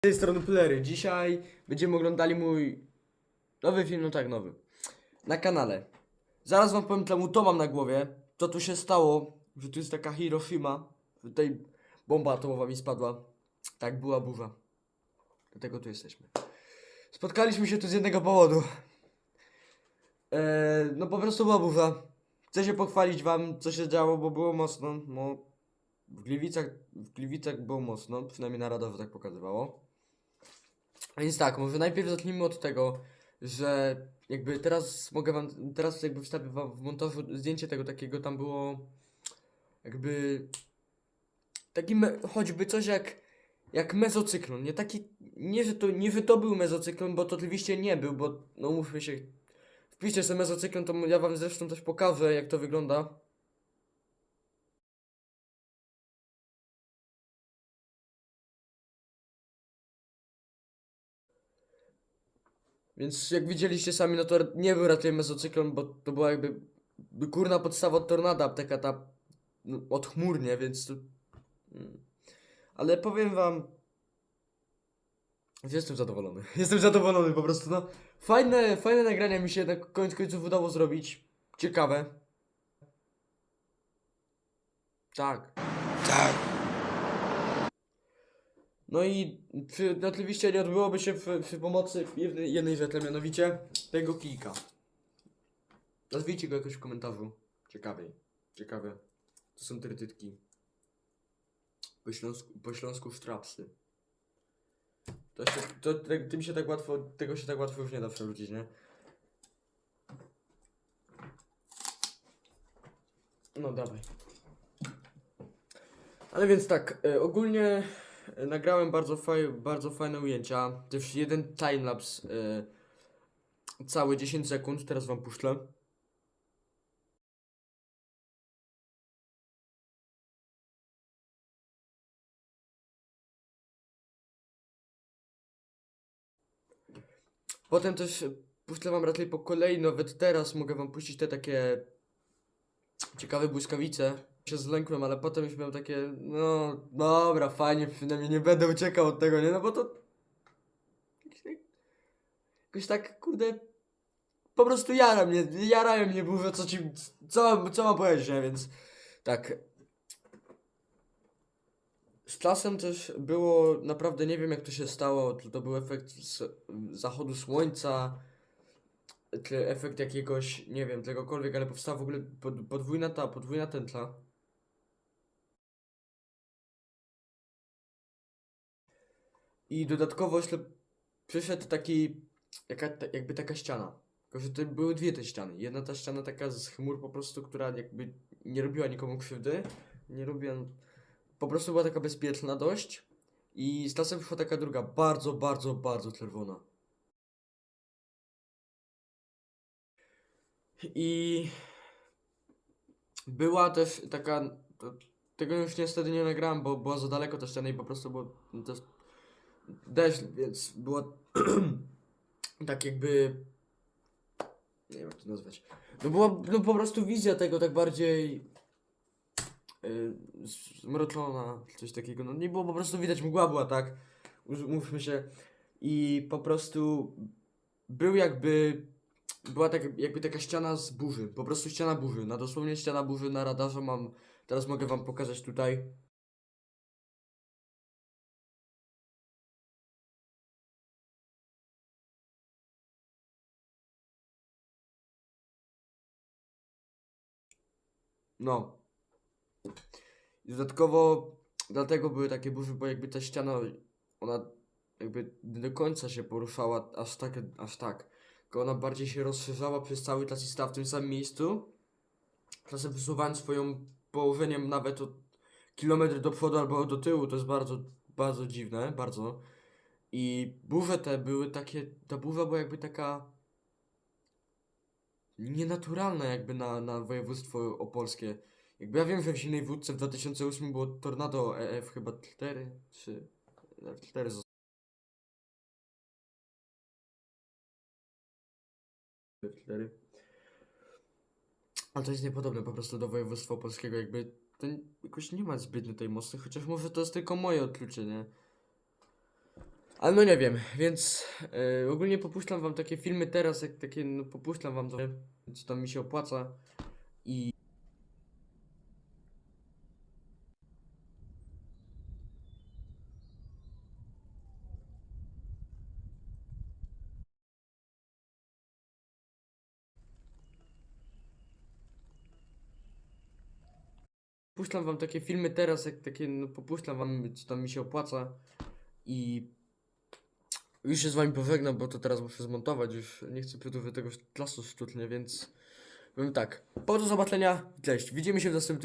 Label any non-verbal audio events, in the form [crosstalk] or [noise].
Z tej strony Plery. Dzisiaj będziemy oglądali mój nowy film, no tak nowy, na kanale. Zaraz wam powiem czemu to mam na głowie, co tu się stało, że tu jest taka Hiroshima, że tutaj bomba atomowa mi spadła. Tak była burza. Dlatego tu jesteśmy. Spotkaliśmy się tu z jednego powodu. Eee, no po prostu była burza. Chcę się pochwalić wam, co się działo, bo było mocno. No, w Gliwicach, w Gliwicach było mocno, przynajmniej na radarze tak pokazywało. Więc tak, może najpierw zacznijmy od tego, że jakby teraz mogę wam, teraz jakby wstawię wam w montażu zdjęcie tego takiego, tam było jakby taki me, choćby coś jak, jak mezocyklon, nie taki, nie że, to, nie że to był mezocyklon, bo to oczywiście nie był, bo no mówmy się, wpiszcie sobie mezocyklon, to ja wam zresztą też pokażę jak to wygląda. Więc jak widzieliście sami, no to nie był raczej mezocyklon, bo to była jakby górna podstawa od tornada, taka ta no, więc to... mm. Ale powiem wam, jestem zadowolony. [laughs] Jestem zadowolony po prostu, no. Fajne, fajne nagrania mi się na koniec końców udało zrobić. Ciekawe. Tak. Tak. No i przy, oczywiście nie odbyłoby się przy, przy pomocy jednej, jednej rzeczy, mianowicie tego kijka. Nazwijcie go jakoś w komentarzu. Ciekawej. Ciekawe. To są trytytki. Po śląsku, po śląsku sztrapsy. To się, to, te- tym się tak łatwo, tego się tak łatwo już nie da przewrócić, nie? No dawaj. Ale więc tak, e, ogólnie nagrałem bardzo, faj, bardzo fajne ujęcia. Też jeden timelapse e, cały 10 sekund, teraz wam puszczę. Potem też puszczę wam raczej po kolei, nawet teraz mogę wam puścić te takie ciekawe błyskawice. Się zlękłem, ale potem już miałem takie, no dobra, fajnie, przynajmniej nie będę uciekał od tego, nie? No bo to jakoś tak, tak kurde, po prostu jara mnie, jarają mnie burze, co ci, co, co mam powiedzieć, nie? Więc tak. Z czasem też było, naprawdę nie wiem jak to się stało, czy to był efekt zachodu słońca, czy efekt jakiegoś, nie wiem, czegokolwiek, ale powstała w ogóle pod, podwójna ta, podwójna tętla. I dodatkowo jeszcze przyszedł taki, jaka, ta, jakby taka ściana. Tylko, że to były dwie te ściany. Jedna ta ściana taka z chmur po prostu, która jakby nie robiła nikomu krzywdy. Nie robiła... Po prostu była taka bezpieczna dość. I z czasem wyszła taka druga, bardzo, bardzo, bardzo czerwona. I była też taka. To, tego już niestety nie nagrałem, bo była za daleko ta ściana i po prostu było to deszcz, więc było [clears throat] tak jakby. Nie wiem jak to nazwać. No była no po prostu wizja tego tak bardziej yy, zmroczona, coś takiego. No nie było po prostu widać, mgła była tak. Mówmy się. I po prostu był jakby była tak, jakby taka ściana z burzy, po prostu ściana burzy, na dosłownie ściana burzy na radarze mam, teraz mogę wam pokazać tutaj. No. I dodatkowo dlatego były takie burze, bo jakby ta ściana, ona jakby nie do końca się poruszała aż tak, aż tak tylko ona bardziej się rozszerzała przez cały czas i stała w tym samym miejscu. Czasem wysuwając swoją położeniem nawet o kilometr do przodu albo do tyłu, to jest bardzo, bardzo dziwne, bardzo. I burze te były takie, ta burza była jakby taka nienaturalna jakby na, na województwo opolskie. Jakby ja wiem, że w Zimnej Wódce w 2008 było tornado EF chyba 4, 3, 4 4. Ale to jest niepodobne po prostu do województwa polskiego, jakby to jakoś nie ma zbytnio tej mocy, chociaż może to jest tylko moje odczucie, nie? Ale no nie wiem, więc e, ogólnie popuszczam wam takie filmy teraz, jak takie, no popuszczam wam to, co tam mi się opłaca i puszczam wam takie filmy teraz, jak takie, no popuszczam wam, co tam mi się opłaca i już się z wami pożegnam, bo to teraz muszę zmontować, już nie chcę przedłużyć tego czasu sztucznie, więc powiem tak, po do zobaczenia, cześć, widzimy się w następnym